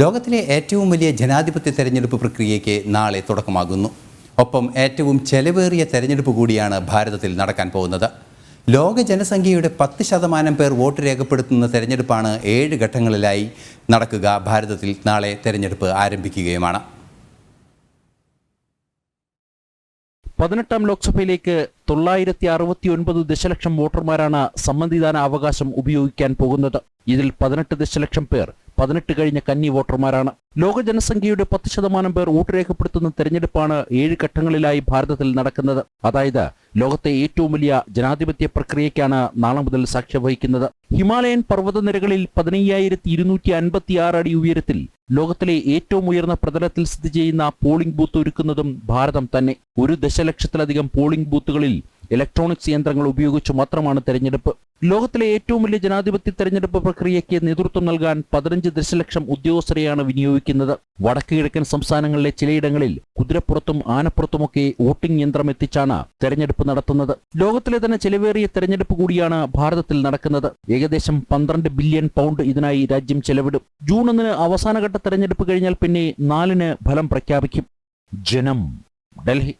ലോകത്തിലെ ഏറ്റവും വലിയ ജനാധിപത്യ തെരഞ്ഞെടുപ്പ് പ്രക്രിയയ്ക്ക് നാളെ തുടക്കമാകുന്നു. ഒപ്പം ഏറ്റവും ചെലവേറിയ തെരഞ്ഞെടുപ്പ് കൂടിയാണ് ഭാരതത്തിൽ നടക്കാൻ പോകുന്നത്. ലോക ജനസംഖ്യയുടെ പത്ത് ശതമാനം പേർ വോട്ട് രേഖപ്പെടുത്തുന്ന തെരഞ്ഞെടുപ്പാണ് ഏഴ് ഘട്ടങ്ങളിലായി നടക്കുക ഭാരതത്തിൽ നാളെ തെരഞ്ഞെടുപ്പ് ആരംഭിക്കുകയുമാണ്. പതിനെട്ടാം ലോക്സഭയിലേക്ക് തൊള്ളായിരത്തി അറുപത്തി ഒൻപത് ദശലക്ഷം വോട്ടർമാരാണ് സമ്മതിദാന അവകാശം ഉപയോഗിക്കാൻ പോകുന്നത്. ഇതിൽ പതിനെട്ട് ദശലക്ഷം പേർ പതിനെട്ട് കഴിഞ്ഞ കന്നി വോട്ടർമാരാണ്. ലോക ജനസംഖ്യയുടെ പത്ത് ശതമാനം പേർ വോട്ട് രേഖപ്പെടുത്തുന്ന തെരഞ്ഞെടുപ്പാണ് ഏഴ് ഘട്ടങ്ങളിലായി ഭാരതത്തിൽ നടക്കുന്നത്. അതായത് ലോകത്തെ ഏറ്റവും വലിയ ജനാധിപത്യ പ്രക്രിയയ്ക്കാണ് നാളെ മുതൽ സാക്ഷ്യം വഹിക്കുന്നത്. ഹിമാലയൻ പർവതനിരകളിൽ പതിനയ്യായിരത്തി ഇരുന്നൂറ്റി അൻപത്തി ആറ് അടി ഉയരത്തിൽ ലോകത്തിലെ ഏറ്റവും ഉയർന്ന പ്രതലത്തിൽ സ്ഥിതി ചെയ്യുന്ന പോളിംഗ് ബൂത്ത് ഒരുക്കുന്നതും ഭാരതം തന്നെ. ഒരു ദശലക്ഷത്തിലധികം പോളിംഗ് ബൂത്തുകളിൽ ഇലക്ട്രോണിക്സ് യന്ത്രങ്ങൾ ഉപയോഗിച്ചു മാത്രമാണ് തെരഞ്ഞെടുപ്പ്. ലോകത്തിലെ ഏറ്റവും വലിയ ജനാധിപത്യ തെരഞ്ഞെടുപ്പ് പ്രക്രിയയ്ക്ക് നേതൃത്വം നൽകാൻ പതിനഞ്ച് ദശലക്ഷം ഉദ്യോഗസ്ഥരെയാണ് വിനിയോഗിക്കുന്നത്. വടക്ക് കിഴക്കൻ സംസ്ഥാനങ്ങളിലെ ചിലയിടങ്ങളിൽ കുതിരപ്പുറത്തും ആനപ്പുറത്തുമൊക്കെ വോട്ടിംഗ് യന്ത്രം എത്തിച്ചാണ് തെരഞ്ഞെടുപ്പ് നടത്തുന്നത്. ലോകത്തിലെ തന്നെ ചെലവേറിയ തെരഞ്ഞെടുപ്പ് കൂടിയാണ് ഭാരതത്തിൽ നടക്കുന്നത്. ഏകദേശം പന്ത്രണ്ട് ബില്യൺ പൗണ്ട് ഇതിനായി രാജ്യം ചെലവിടും. ജൂൺ ഒന്നിന് അവസാനഘട്ട തെരഞ്ഞെടുപ്പ് കഴിഞ്ഞാൽ പിന്നെ നാലിന് ഫലം പ്രഖ്യാപിക്കും. ജനം ഡൽഹി.